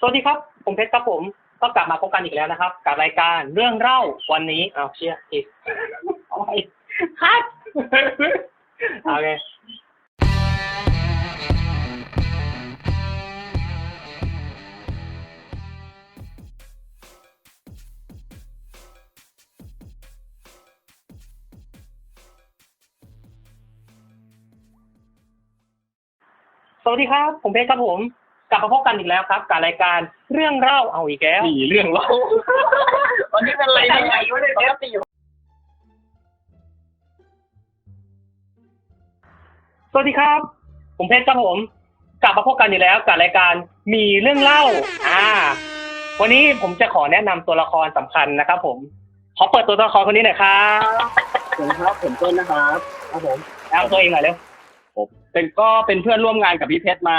สวัสดีครับ ผมเพชรครับผม ก็กลับมาพบกันอีกแล้วนะครับ กับรายการเรื่องเล่าวันนี้อ้าวเชี่ยอีกเอาไปคัดโอเคสวัสดีครับ ผมเพชรครับผม กลับมาพบกันอีกแล้วครับกับรายการเรื่องเล่าเอาอีกแล้วสี่เรื่องเล่าวันนี้เป็นอะไรไม่เนี่ยใช่ไม่ได้ปกติสวัสดีครับ ผมเพชรครับผม กลับมาพบกันอีกแล้วกับรายการมีเรื่องเล่า อ่า วันนี้ผมจะขอแนะนำตัวละครสำคัญนะครับ ผม ขอเปิดตัวละครคนนี้หน่อยครับสวัสดีครับผมต้นนะครับครับผมแนะนำตัวเองหน่อยเร็ว ผมเป็นก็เป็นเพื่อนร่วมงานกับพี่เพชรมา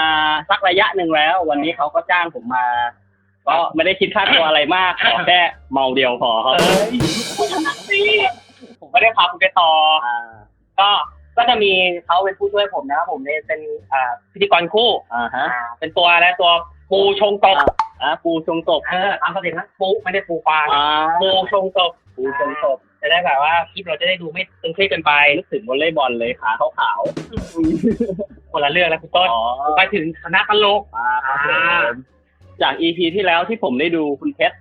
สักระยะหนึ่งแล้ว วันนี้เขาก็จ้างผมมา ก็ไม่ได้คิดค่าตัวอะไรมากขอแค่เมาเดียวพอครับเอ้ยผมไม่ได้พาคุณไปต่ออ่าก็ก็จะมีเขาเป็นผู้ช่วยผมนะครับผมเนี่ยเป็นอ่าพิธีกรคู่อ่าฮะอ่าเป็นตัวและตัวปูชงตกอ่าปูชงตกเออตามประเด็นนะปูไม่ได้ปูปลาอ่าปูชงตกปูชงตก จะได้แบบว่าคลิปเราจะได้ดูไม่ตึงเครียดเกินไป นึกถึงวอลเลย์บอลเลยขาขาวคนละเรื่องแล้วคุณๆต้นอ๋อไปถึงคณะตลก อ่าครับผมจากอีพีที่แล้วที่ผมได้ดูคุณเพชร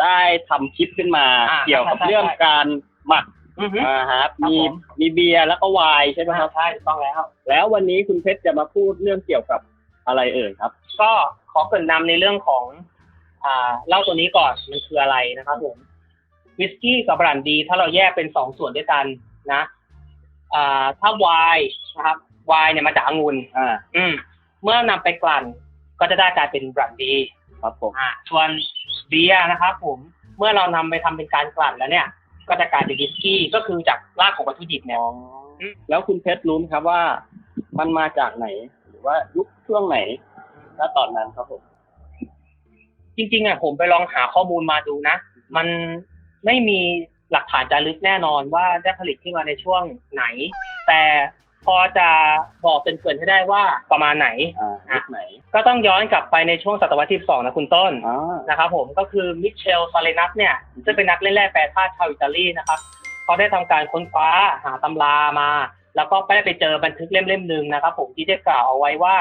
ได้ทำคลิปขึ้นมาอ่าเกี่ยวกับใช่ใช่ เรื่องการหมักอือฮึ อ่าฮะครับมีผม มีเบียร์แล้วก็ไวน์ใช่ไหมครับ ใช่ถูกต้องแล้ว แล้ววันนี้คุณเพชรจะมาพูดเรื่องเกี่ยวกับอะไรเอ่ยครับ ก็ขอเกรินนำในเรื่องของ อ่าเหล้าตัวนี้ก่อนมันคืออะไรนะครับผม วิสกี้กับบรันดี ถ้าเราแยกเป็นสองส่วนด้วยกันนะอ่าถ้าไวน์นะครับไวน์เนี่ยมาจากองุ่นอ่าอืม เมื่อนำไปกลั่นก็จะได้กลายเป็นบรันดีครับผมอ่าส่วนเบียร์นะครับผมเมื่อเรานำไปทำเป็นการกลั่นแล้วเนี่ย ก็จะกลายเป็นวิสกี้ก็คือจากรากของวัตถุดิบเนี่ยอืมแล้วคุณเพชรรู้ไหมครับว่ามันมาจากไหน หรือว่ายุคช่วงไหนณตอนนั้นครับผมจริงๆอะผมไปลองหาข้อมูลมาดูนะ มัน ไม่มีหลักฐานจารึกแน่นอนว่าได้ผลิตขึ้นมาในช่วงไหน แต่พอจะบอกเป็นเกรินให้ได้ว่าประมาณไหนอ่ายุคไหน ก็ต้องย้อนกลับไปในช่วงศตวรรษที่สองนะคุณต้นอ่านะครับผมก็คือมิเชลซาเลนัสเนี่ยซึ่งเป็นนักเล่นแร่แปรธาตุชาวอิตาลีนะครับเขาได้ทำการค้นคว้าหาตำรามา แล้วก็ไปได้ไปเจอบันทึกเล่มเล่มหนึ่งนะครับ ผมที่ได้กล่าวเอาไว้ว่า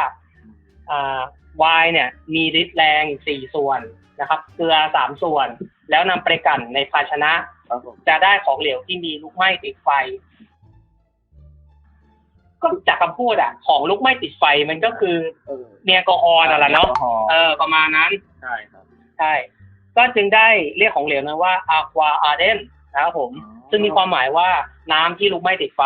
อ่าไวน์เนี่ยมีฤทธิ์แรงสี่ส่วน นะครับเกลือสามส่วน แล้วนำไปกลั่นในภาชนะครับผมจะได้ของเหลวที่มีลุกไหม้ติดไฟ ก็จากคำพูดอะของลุกไหม้ติดไฟมันก็คือเออเนียลกอฮอล์นั่นแหละเนาะแอลกอฮอล์เออประมาณนั้นใช่ครับใช่ก็จึงได้เรียกของเหลวนั้นว่า aqua ardent นะครับผม ซึ่งมีความหมายว่าน้ำที่ลุกไหม้ติดไฟ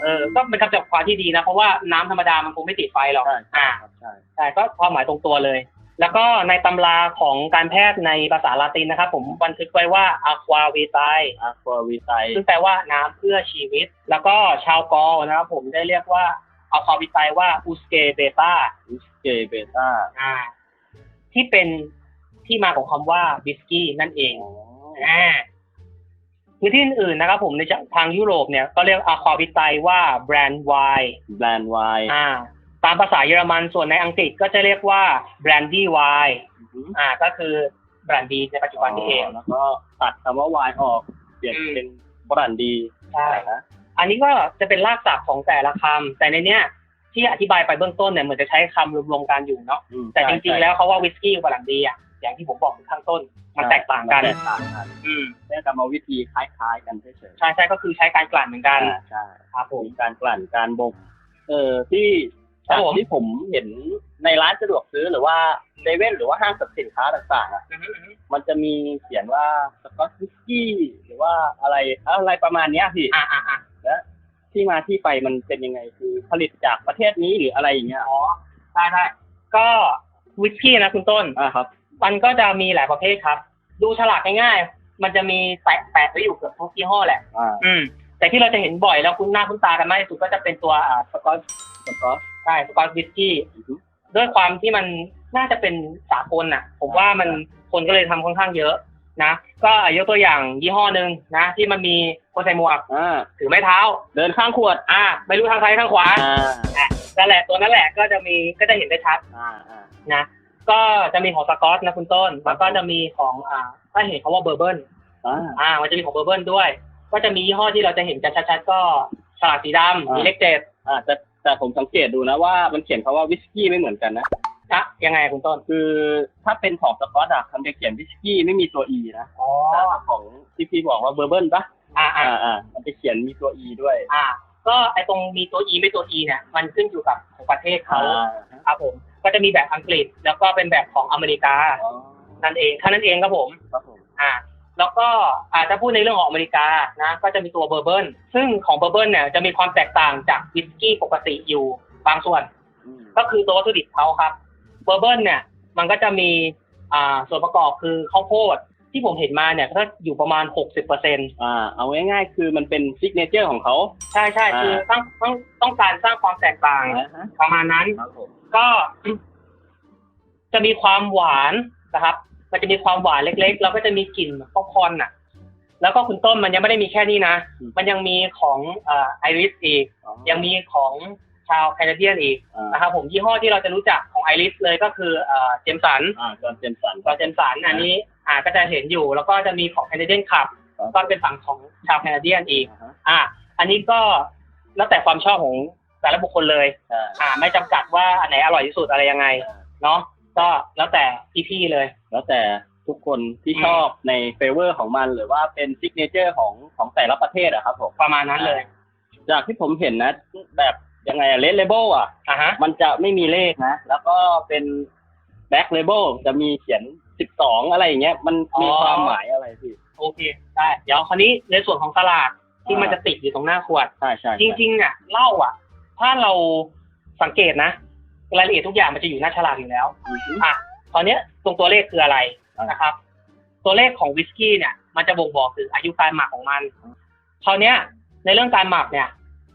เออ ก็เป็นคำจับความที่ดีนะ เพราะว่าน้ำธรรมดามันคงไม่ติดไฟหรอกใช่อ่าครับใช่ ใช่ ก็ความหมายตรงตัวเลย แล้วก็ในตำราของการแพทย์ในภาษาลาตินนะครับ ผมบันทึกไว้ว่า aqua vitae อาควาวิไตซึ่งแปลว่าน้ำเพื่อชีวิต แล้วก็ชาวกอลนะครับผมได้เรียกว่า aqua vitae ว่า usque beta อุสเกเบต้าอ่า ที่เป็นที่มาของคำว่าบิสกี้นั่นเองอ่าพื้นที่อื่นๆนะครับผมในทางยุโรปเนี่ยก็เรียกอาควาวิไตว่าแบรนด์ไวน์แบรนด์ไวน์อ่า ตามภาษาเยอรมันส่วนในอังกฤษก็จะเรียกว่าแบรนดี้ไวน์อ่า ก็คือแบรนดีในปัจจุบันนี่เอง แล้วก็ตัดคำว่าไวน์ออก เปลี่ยนอืมเป็นบรันดีใช่นะอันนี้ก็จะเป็นรากศัพท์ของแต่ละคำ แต่ในเนี้ยที่อธิบายไปเบื้องต้นเนี่ยเหมือนจะใช้คำรวมๆกันอยู่เนาะอืมแต่จริงใช่ๆแล้วเขาว่าวิสกี้กับบรันดีอะอย่างที่ผมบอกข้างต้น มันแตกต่างกันแตกต่างกันอืมแค่กรรมวิธีคล้ายๆ กันเฉยๆใช่ใช่ก็คือใช้การกลั่นเหมือนกันอ่าใช่ครับผมมีการกลั่นการบ่มเออที่ครับ จากผมที่ผมเห็นในร้านสะดวกซื้อหรือว่าเซเว่นหรือว่าห้างสรรพสินค้าต่างๆอะอือฮึอือฮึมันจะมีเขียนว่าสกอตวิสกี้หรือว่าอะไรอะไรประมาณเนี้ยพี่อ่าอ่าอ่าและที่มาที่ไปมันเป็นยังไงคือผลิตจากประเทศนี้หรืออะไรอย่างเงี้ยอ๋อได้ได้ก็วิสกี้นะคุณต้นอ่าครับ มันก็จะมีหลายประเภทครับ ดูฉลากง่ายๆมันจะมีแปะแปะไว้อยู่เกือบทุกยี่ห้อแหละอ่าอืมแต่ที่เราจะเห็นบ่อยแล้วคุ้นหน้าคุ้นตากันมากที่สุดก็จะเป็นตัวอ่าสกอตสกอต ใช่สกอตวิสกี้อือฮึด้วยความที่มันน่าจะเป็นสากลน่ะ ผมว่ามันคนก็เลยทำค่อนข้างเยอะนะก็ยกตัวอย่างยี่ห้อหนึ่งนะ ที่มันมีคนใส่หมวกอ่าถือไม้เท้า เดินข้างขวด อ่า ไม่รู้ทางซ้ายทางขวาอ่านั่นแหละตัวนั้นแหละก็จะมีก็จะเห็นได้ชัดอ่าอ่านะก็จะมีของสกอตนะคุณต้นแล้วก็จะมีของอ่าถ้าเห็นเขาว่าเบอร์เบิลอ่าอ่า มันจะมีของเบอร์เบิลด้วย ก็จะมียี่ห้อที่เราจะเห็นกันชัดๆก็ฉลากสีดำมีเลขเจ็ดอ่าแต่ แต่ผมสังเกตดูนะว่ามันเขียนคาว่าวิสกี้ไม่เหมือนกันนะนะยังไงคุณต้นคือ ถ้าเป็นของสกอตอะมันจะเขียนวิสกี้ไม่มีตัว E นะอ๋อแต่ถ้าของที่พี่บอกว่าเบอร์เบิลปะอ่าอ่าอ่าอ่ามันจะเขียนมีตัว E ด้วย อ่า ก็ไอตรงมีตัว E ไม่ตัว E เนี่ยมันขึ้นอยู่กับของประเทศเขาอ่าครับผมก็จะมีแบบอังกฤษแล้วก็เป็นแบบของอเมริกาอ๋อนั่นเองแค่นั้นเองครับผมครับผมอ่า แล้วก็อาจจะพูดในเรื่องของอเมริกานะก็จะมีตัวเบอร์เบิลซึ่งของเบอร์เบิลเนี่ยจะมีความแตกต่างจากวิสกี้ปกติอยู่บางส่วนอืมก็คือตัววัตถุดิบเขาครับเบอร์เบิลเนี่ยมันก็จะมีอ่าส่วนประกอบคือข้าวโพดที่ผมเห็นมาเนี่ยก็อยู่ประมาณหกสิบเปอร์เซ็นอ่าเอาง่ายๆ คือมันเป็นซิกเนเจอร์ของเขาใช่ใช่อ่าคือต้องต้องต้องการสร้างความแตกต่างอ่าฮะประมาณนั้นครับผมก็จะมีความหวานนะครับ มันจะมีความหวานเล็ก ๆ แล้วก็จะมีกลิ่นป๊อปคอร์นอะ แล้วก็คุณต้นมันยังไม่ได้มีแค่นี้นะ มันยังมีของไอริสอีกอ๋อยังมีของชาวแคนาเดียนอีกอ่านะครับผมยี่ห้อที่เราจะรู้จักของไอริสเลยก็คือเจมสันอ่าจอห์นเจมสันก็เจมสันอันนี้อ่าก็จะเห็นอยู่แล้วก็จะมีของแคนาเดียนขับครับก็เป็นฝั่งของชาวแคนาเดียนอีกอ่าฮะอ่าอันนี้ก็แล้วแต่ความชอบของแต่ละบุคคลเลยใช่อ่าไม่จำกัดว่าอันไหนอร่อยที่สุดอะไรยังไงเนาะ ก็แล้วแต่พี่ๆเลย แล้วแต่ทุกคนที่อืมชอบในเฟเวอร์ของมันหรือว่าเป็นซิกเนเจอร์ของของแต่ละประเทศอะครับผมประมาณนั้นเลย จากที่ผมเห็นนะ แบบยังไงอะเลดเลเบลอะอ่าฮะ มันจะไม่มีเลขนะ แล้วก็เป็นแบ็คเลเบลจะมีเขียนสิบสองอะไรอย่างเงี้ยมันมีความหมายอะไรพี่ โอเคได้เดี๋ยวคราวนี้ในส่วนของตลาดที่อ่ามั มันจะติดอยู่ตรงหน้าขวด ใช่ใช่จริงๆเนี่ยเหล้าอะ ถ้าเราสังเกตนะ รายละเอียดทุกอย่างมันจะอยู่หน้าฉลากอยู่แล้วอือฮึอะตอนเนี้ยตรงตัวเลขคืออะไรอ่านนะครับ ตัวเลขของวิสกี้เนี่ย มันจะบ่งบอกถึงอายุการหมักของมันคราวเนี้ยในเรื่องการหมักเนี่ย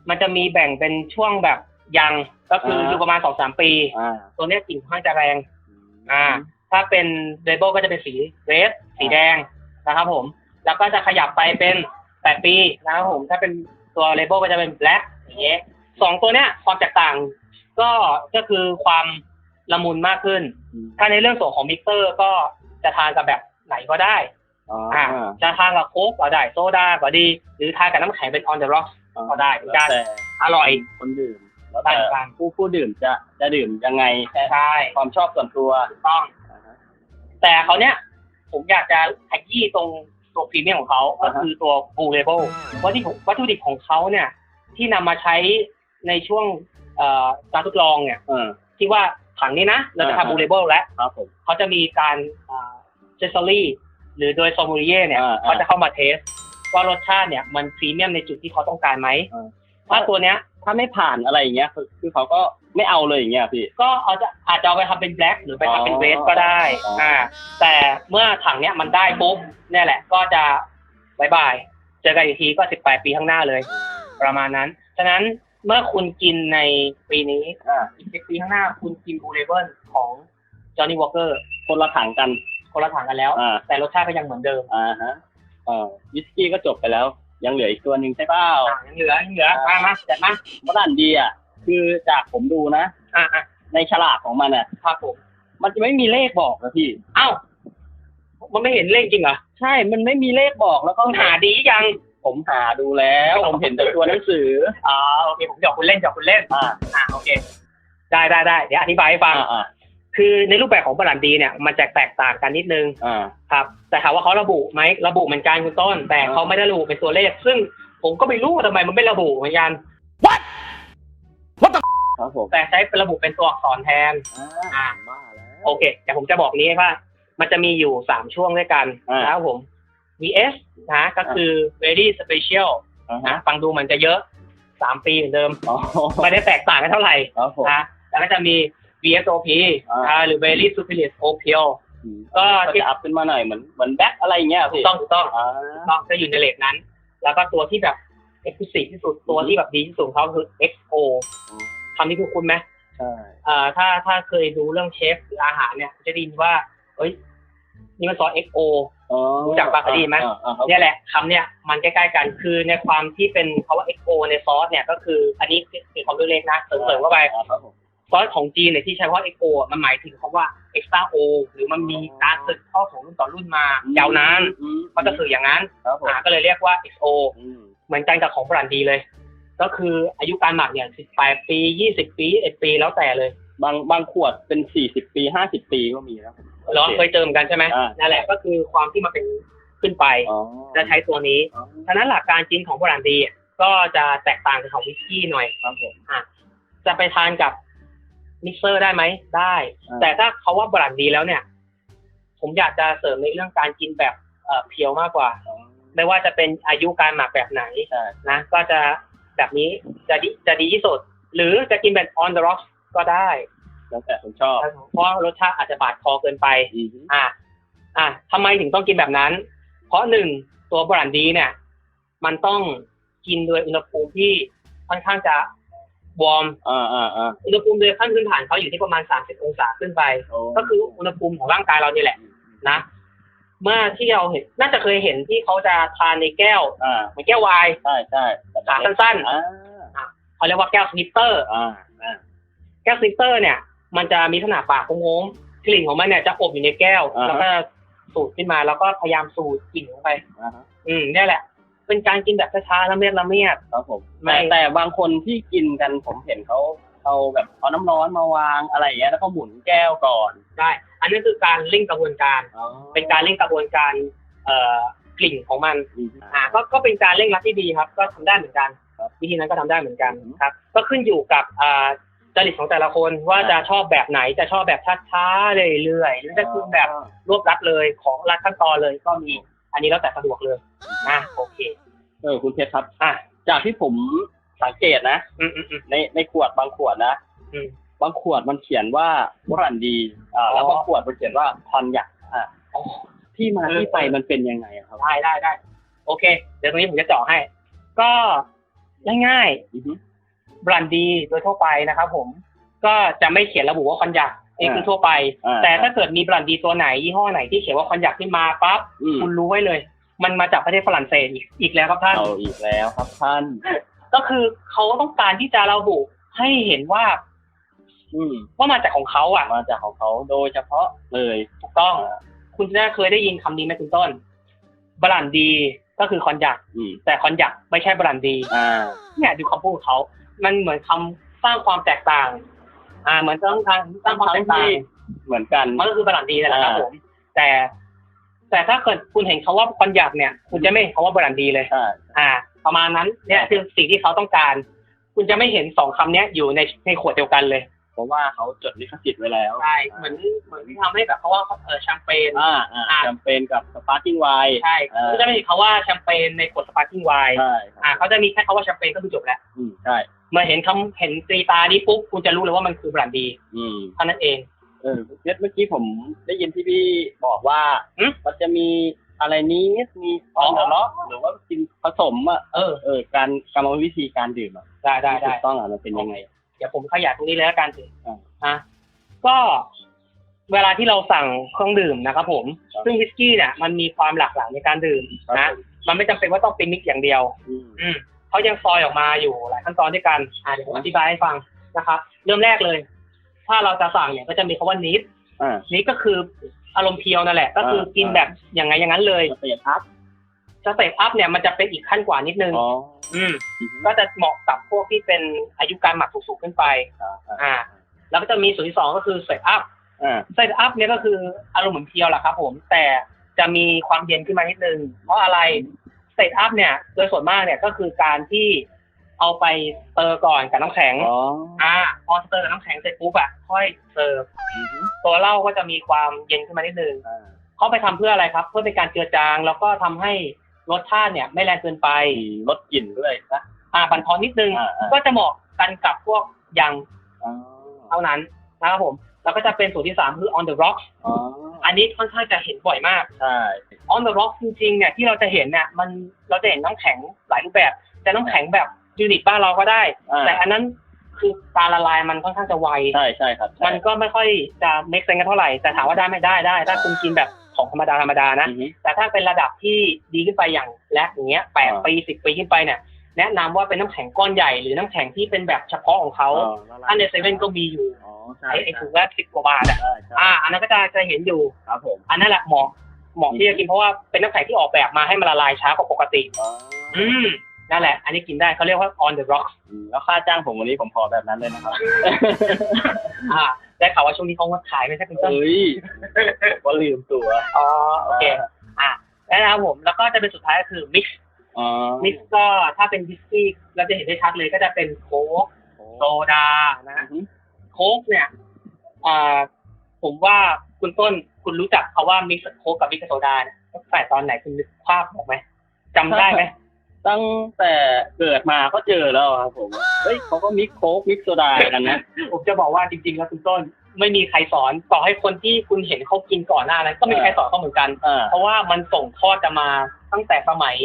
มันจะมีแบ่งเป็นช่วงแบบยังก็คืออยู่ประมาณสองสามปีอ่าตัวเนี้ยกลิ่นค่อนข้างจะแรง อ่า ถ้าเป็นเรเบิลก็จะเป็นสีเรดสีแดงนะครับผม แล้วก็จะขยับไปเป็นแปดปีนะครับผม ถ้าเป็นตัวเรเบิลก็จะเป็นแบล็กอย่างเงี้ยสองตัวเนี้ยความแตกต่าง ก็ก็คือความละมุนมากขึ้นอืมถ้าในเรื่องส่วนของมิกเซอร์ก็จะทานกับแบบไหนก็ได้อ๋ออ่าอ่าจะทานกับโค้กก็ได้โซดาก็ดี หรือทานกับน้ำแข็งเป็น on the rocks ก็ได้เหมือนกันแล้วแต่อร่อยคนดื่มแล้วแต่ต่างกันผู้ผู้ดื่มจะจะดื่มยังไงใช่ความชอบส่วนตัวถูกต้องอ่าฮะแต่เขาเนี้ยผมอยากจะขยี้ตรงตัวพรีเมียมของเขาก็อ่าฮะคือตัวบูเลเบิลวัตถุดิบวัตถุดิบของเขาเนี่ย ที่นำมาใช้ในช่วงเอ่อ การทดลองเนี่ยเออที่ว่าถังนี้นะเราจะอ่าฮะทำบูเลเบิลแล้วครับผมเขาจะมีการเจสซอรี่หรือโดยซอมูริเย่เนี่ยอ่าอ่าเขาจะเข้ามาเทส ว่ารสชาติเนี่ยมันพรีเมียมในจุดที่เขาต้องการไหมอ่าถ้าตัวเนี้ยถ้าไม่ผ่านอะไรอย่างเงี้ยคือคือเขาก็ไม่เอาเลยอย่างเงี้ยพี่ ก็เอาจะอาจจะเอาไปทำเป็นแบล็กหรือไปทำเป็นเวสก็ได้อ๋ออ่อ่าแต่เมื่อถังเนี้ยมันได้ปุ๊บเนี่ยแหละก็จะบายบาย เจอกันอีกทีก็สิบแปดปีข้างหน้าเลย ประมาณนั้น ฉะนั้น เมื่อคุณกินในปีนี้อ่าอีกสิบปีข้างหน้า คุณกินบูเลเบิลของจอห์นนี่วอ k เกอร์คนละถังกัน คนละถังกันแล้ว อ่า แต่รสชาติก็ยังเหมือนเดิมอ่าฮะเอ่าวิสกี้ก็จบไปแล้ว ยังเหลืออีกตัวหนึ่งใช่เปล่าอ่ายังเหลือยังเหลือมามาจัดมาฝรั่งดีอะ คือจากผมดูนะ อ่าอ่าในฉลากของมันอะ ครับผมมันจะไม่มีเลขบอกนะพี่ เอ้ามันไม่เห็นเลขจริงเหรอใช่ มันไม่มีเลขบอกแล้วก็ต้องหาดียัง ผมหาดูแล้ว ผมเห็นแต่ตัวหนังสือ อ๋อโอเคผมหยอกคุณเล่นหยอกคุณเล่นอ่าอ่าโอเค ได้ได้ได้เดี๋ยวอธิบายให้ฟัง อ่าอ่าคือในรูปแบบของบรันดีเนี่ยมันจะแตกต่างกันนิดนึงอ่าครับ แต่ถามว่าเขาระบุไหมระบุเหมือนกันคุณต้น แต่อ่าเขาไม่ได้ระบุเป็นตัวเลข ซึ่งผมก็ไม่รู้ว่าทำไมมันไม่ระบุเหมือนกันครับผมแต่ใช้เป็นระบุเป็นตัวอักษรแทนอ่าบ้าแล้วโอเคแต่ผมจะบอกนี้ว่า มันจะมีอยู่สามช่วงด้วยกันอ่านนะครับผม VS นะก็คือ very special อ่านะฮะฟังดูมันจะเยอะสามปีเหมือนเดิมอ๋อไม่ได้แตกต่างกันเท่าไหร่ครับผมนะแล้วก็จะมี VSOP อ่าอ่าหรือ very superior OPL อืมก็ก็ที่จะอัพขึ้นมาหน่อยเหมือนเหมือนแบ็คอะไรอย่างเงี้ยถูพี่กต้องถูกต้องอ่าถูกต้องจะอยู่ในเลทนั้น แล้วก็ตัวที่แบบ exclusive ที่สุดตัวที่แบบดีที่สุดของเขาคือ XO คำนี้คือคุณไหมใช่เอ่อถ้าถ้าเคยดูเรื่องเชฟหรืออาหารเนี่ยจะได้ยินว่าเอ้ย นี่มันซอส XO อ๋อรู้จักปลากระดีไหมอ่าอ่าครับเนี่ยแหละคำเนี่ยมันใกล้ๆกันคือในความที่เป็นคาว่า XO ในซอสเนี่ยก็คืออันนี้คือความรู้เล็กนะเสริมๆเข้าไปอ่ครับผมซอสของจีนเนี่ยที่ใช้คำว่า XO อะมันหมายถึงคำว่า extra O หรือมันมีการสืบทอดของรุ่นต่อรุ่นมายาวนานอืมมันจะสื่ออย่างนั้นครับผมอ่าก็เลยเรียกว่า XO อืมเหมือนกันกับของบรันดีเลย ก็คืออายุการหมักเนี่ย18ปี 20 ปี 1ปีแล้วแต่เลย บางบางขวดเป็นสี่สิบปีห้าสิบปีก็มีนะผม เหรอเคยเจอเหมือนกันใช่ไหมอ่านั่นแหละก็คือความที่มันเป็นขึ้นไป อ๋อ จะใช้ตัวนี้อ๋อ ฉะนั้นหลักการจริงของบรันดีอะก็จะแตกต่างจากของวิสกี้หน่อย ครับผม จะไปทานกับมิกเซอร์ได้ไหมได้ อ่า แต่ถ้าเขาว่าบรันดีแล้วเนี่ย ผมอยากจะเสริมในเรื่องการกินแบบเอ่อเพียวมากกว่า อ๋อไม่ว่าจะเป็นอายุการหมักแบบไหนใช่นะ ก็จะแบบนี้จะดีจะดีที่สุด หรือจะกินแบบ on the rocks ก็ได้ แล้วแต่คนชอบ เพราะรสชาติอาจจะบาดคอเกินไปอืมอะอะทำไมถึงต้องกินแบบนั้น เพราะหนึ่งตัวบรันดีเนี่ย มันต้องกินโดยอุณหภูมิที่ค่อนข้างจะวอร์มอ่าอ่าอ่าอุณหภูมิโดยขั้นพื้นฐานเขาอยู่ที่ประมาณ 30 องศาขึ้นไปโอ้ก็คืออุณหภูมิของร่างกายเรานี่แหละ นะ เมื่อที่เราเห็น น่าจะเคยเห็นที่เขาจะทานในแก้วอ่าเหมือนแก้วไวน์ใช่ใช่ขาสั้นอ่าๆเขาเรียกว่าแก้วสนิปเตอร์อ่าอ่าแก้วสนิปเตอร์เนี่ย มันจะมีขนาดปากโค้งๆกลิ่นของมันเนี่ยจะอบอยู่ในแก้วแล้วก็สูดขึ้นมาแล้วก็พยายามสูดกลิ่นลงไป อ่าฮะอืมเนี่ยแหละ เป็นการกินแบบช้าๆละเมียดละเมียด ครับผมไม่ แต่แต่บางคนที่กินกันผมเห็นเขาเอาแบบเอาน้ำร้อนมาวางอะไรอย่างเงี้ยแล้วก็หมุนแก้วก่อนได้ อันนี้คือการเร่งกระบวนการ เป็นการเร่งกระบวนการเอ่อกลิ่นของมัน อืม อ่าก็ก็เป็นการเร่งรัดที่ดีครับ ก็ทำได้เหมือนกัน ครับวิธีนั้นก็ทำได้เหมือนกันอืม ครับ ก็ขึ้นอยู่กับอ่า จริตของแต่ละคนว่าอ่าจะชอบแบบไหนจะชอบแบบช้าๆเรื่อยๆหรือจะคือแบบรวบรัดเลยของรัดขั้นตอนเลยก็มี อันนี้แล้วแต่สะดวกเลยนะโอเค เออคุณเพชรครับ อะจากที่ผมสังเกตนะอืมอืมอืมในในขวดบางขวดนะอืมบางขวดมันเขียนว่าบรันดีอ่าแล้วอ๋อบางขวดมันเขียนว่าคอนยักอ่าอ๋อที่มาเออที่ไปมันเป็นยังไงอะครับได้ได้ได้โอเค เดี๋ยวตรงนี้ผมจะเจาะให้ ก็ง่ายอือฮึๆ บรันดีโดยทั่วไปนะครับผม ก็จะไม่เขียนระบุว่าคอนยักนี่คือทั่วไปอ่าแต่ถ้าเกิดมีบรันดีตัวไหนยี่ห้อไหนที่เขียนว่าคอนยักขึ้นมาปั๊บอืมคุณรู้ไว้เลย มันมาจากประเทศฝรั่งเศสอีกอีกแล้วครับท่านเอาอีกแล้วครับท่าน ก็คือเขาต้องการที่จะระบุให้เห็นว่าอืมว่ามาจากของเขาอะ มาจากของเขาโดยเฉพาะเลยถูกต้อง คุณน่าเคยได้ยินคำนี้ไหมคุณต้นบรันดีก็คือคอนยักอืมแต่คอนยักไม่ใช่บรันดีอ่าเนี่ยดูคำพูดเขา มันเหมือนคำสร้างความแตกต่าง อ่า เหมือนสร้างทางสร้างความแตกต่างเหมือนกัน มันก็คือบรันดีนั่นแหละครับอ่าผม แต่ แต่ถ้าเกิดคุณเห็นคาว่าคอนยักเนี่ย คุณจะไม่เห็นคาว่าบรันดีเลยใช่อ่า ประมาณนั้นเนี่ยคือสิ่งที่เขาต้องการ คุณจะไม่เห็นสองคำเนี้ยอยู่ในในขวดเดียวกันเลยเพ ราะว่าเขาจดลิขสิทธิ์ไว้แล้วใช่เหมือนเหมือนที่ทำให้แบบเพราะว่าเออแชมเปญอ่าอ่าอ่าแชมเปญกับสปาร์กิ้งไวน์ใช่อ่าคุณจะไม่เห็นคาว่าแชมเปญในขวดสปาร์กิ้งไวน์ใช่อ่าเขาจะมีแค่คาว่าแชมเปญก็คือจบแล้วอืมใช่เมื่อเห็นคำเห็นตรีตานี้ปุ๊บคุณจะรู้เลยว่ามันคือบรันดี อืมเท่านั้นเองเออเมื่อกี้ผมได้ยินที่พี่บอกว่าอืมมันจะมีอะไรนี้มีออนเดอร์ล็อกหรือว่ากินผสมอะเออเออการกรรมวิธีการดื่มอะได้ได้ได้ถูกต้องอะมันเป็นยังไงเดี๋ยวผมขยายตรงนี้เลยแล้วกันถึงอ่านะก็เวลาที่เราสั่งเครื่องดื่มนะครับผมครับซึ่งวิสกี้เนี่ยมันมีความหลากหลายในการดื่มครับนะผมมันไม่จำเป็นว่าต้องเป็นมิกซ์อย่างเดียวอืมอืมเขายังซอยออกมาอยู่หลายขั้นตอนด้วยกัน อ่าเดี๋ยวผมอธิบายให้ฟังนะครับ เริ่มแรกเลย ถ้าเราจะสั่งเนี่ยก็จะมีคำว่านิดอ่านิดก็คืออารมณ์เพียวนั่นแหละ ก็คือกินแบบอย่างไงอย่างนั้นเลย สเตทอัพสเตปอัพเนี่ยมันจะเป็นอีกขั้นกว่านิดนึง อ๋ออืม อืมก็จะเหมาะกับพวกที่เป็นอายุการหมักสูงๆขึ้นไป อ่าอ่าอ่า แล้วก็จะมีส่วนที่สองก็คือเซตอัพอ่าเซตอัพเนี่ยก็คืออารมณ์เหมือนเพียวแหละครับผม แต่จะมีความเย็นขึ้นมานิดนึง เพราะอะไรเซตอัพเนี่ย โดยส่วนมากเนี่ยก็คือการที่เอาไปเตอร์ก่อนกับน้ำแข็ง อ๋ออ่า พอเตอร์กับน้ำแข็งเสร็จปุ๊บอะค่อยเสิร์ฟ อืมตัวเหล้าก็จะมีความเย็นขึ้นมานิดนึง อ่าเขาไปทำเพื่ออะไรครับ เพื่อเป็นการเจือจาง แล้วก็ทำให้ รสชาติเนี่ย ไม่แรงเกินไปมีลดกลิ่นด้วยนะอ่าบันทอนนิดนึง อ่าอ่า ก็จะเหมาะกันกับพวกยังอ๋อเท่านั้นนะครับผม แล้วก็จะเป็นสูตรที่สามคือ on the rock อ๋ออันนี้ค่อนข้างจะเห็นบ่อยมาก ใช่ on the rock จริงๆเนี่ยที่เราจะเห็นเนี่ยมันเราจะเห็นน้ำแข็งหลายรูปแบบจะน้ำแข็งแบบยูนิตบ้านเราก็ได้ อ่า แต่อันนั้นคือการละลายมันค่อนข้างจะไว ใช่ใช่ครับใช่มันก็ไม่ค่อยจะ make sense กันเท่าไหร่ แต่ถามว่าได้ไม่ได้ได้ ถ้าคุณกินแบบ ของธรรมดาธรรมดานะอือฮึแต่ถ้าเป็นระดับที่ดีขึ้นไปอย่างแรกอย่างเงี้ยแปดอ่าปีสิบปีขึ้นไปเนี่ยแนะนำว่าเป็นน้ำแข็งก้อนใหญ่หรือน้ำแข็งที่เป็นแบบเฉพาะของเขาอ๋อละลายถ้าในเซเว่นก็มีอยู่อ๋อใช่ไอไอใช่ถุงละสิบกว่าบาทอะใช่ใช่อ่า อันนั้นก็จะจะเห็นอยู่ครับผมอันนั้นแหละเหมาะเหมาะที่จะกินเพราะว่าเป็นน้ำแข็งที่ออกแบบมาให้มันละลายช้ากว่าปกติอ๋ออืมนั่นแหละ อันนี้กินได้เขาเรียกว่า on the rock อืมแล้วค่าจ้างผมวันนี้ผมขอแบบนั้นเลยนะครับอ่า ได้ข่าวว่าช่วงนี้เขางดขายไม่ใช่คุณต้นเอ้ยว่าลืมตัวอ๋อโอเคอะแล้วนะครับผมแล้วก็จะเป็นสุดท้ายก็คือ mix อ๋อ mix ก็ถ้าเป็นวิสกี้เราจะเห็นได้ชัดเลยก็จะเป็นโค้กโซดานะอือฮึโค้กเนี่ยอ่าผมว่าคุณต้นคุณรู้จักคาว่ามิกซ์โค้กกับมิกซ์โซดาเนี่ยใส่ตอนไหนคุณนึกภาพออกไหมจำได้ไหม ตั้งแต่เกิดมาก็เจอแล้วครับผมเฮ้ยเขาก็มิกโค้กมิกโซดากันนะ ผมจะบอกว่าจริงๆแล้วคุณต้นไม่มีใครสอนต่อให้คนที่คุณเห็นเขากินก่อนหน้านั้นก็ไม่มีใครสอนเขาเหมือนกันอ่าเพราะว่ามันส่งทอดจะมาตั้งแต่สมัย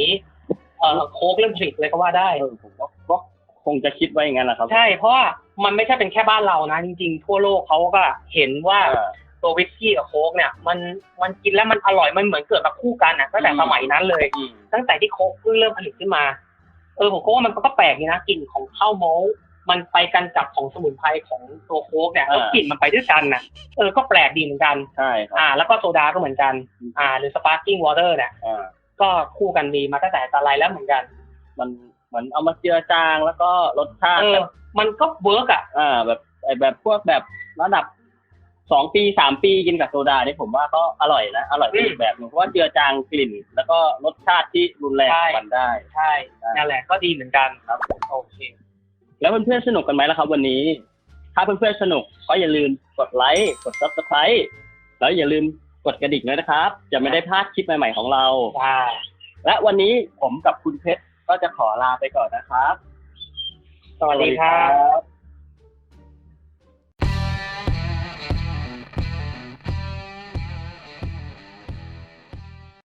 เอ่อโค้กเริ่มผลิตเลยก็ว่าได้เออผมก็ก็คงจะคิดไว้อย่างนั้นแหละครับ ใช่เพราะว่ามันไม่ใช่เป็นแค่บ้านเรานะ จริง ๆ ทั่วโลกเขาก็เห็นว่าอ่า ตัววิสกี้กับโค้กเนี่ย มันมันกินแล้วมันอร่อยมันเหมือนเกิดมาคู่กันอะตั้งแต่สมัยนั้นเลยอืมตั้งแต่ที่โค้กเพิ่งเริ่มผลิตขึ้นมา เออผมก็ว่ามันก็แปลกดีนะกลิ่นของข้าวโม้มันไปกันกับของสมุนไพรของตัวโค้กเนี่ยแล้วกลิ่นมันไปด้วยกันนะเออก็แปลกดีเหมือนกันใช่ครับอ่า แล้วก็โซดาก็เหมือนกัน อ่า หรือสปาร์กิ้งวอเตอร์เนี่ยอ่าก็คู่กันดีมาตั้งแต่แต่ไรแล้วเหมือนกัน มันเหมือนเอามาเจือจางแล้วก็รสชาติเออแบบมันก็เวิร์กอะอ่าแบบไอแบบพวกแบบระดับ สองปีสามปีกินกับโซดาเนี่ยผมว่าก็อร่อยนะ อร่อยไปอีกแบบหนึงเพราะว่าเจือจางกลิ่น แล้วก็รสชาติที่รุนแรงของมันได้ ใช่นั่นแหละก็ดีเหมือนกันครับผมโอเค แล้วเพื่อนๆสนุกกันไหมล่ะครับ วันนี้ ถ้าเพื่อนๆสนุกก็อย่าลืมกดไลค์กด subscribe แล้วอย่าลืมกดกระดิ่งด้วยนะครับ จะไม่ได้พลาดคลิปใหม่ๆของเราใช่และวันนี้ผมกับคุณเพชรก็จะขอลาไปก่อนนะครับ สวัสดีครับบ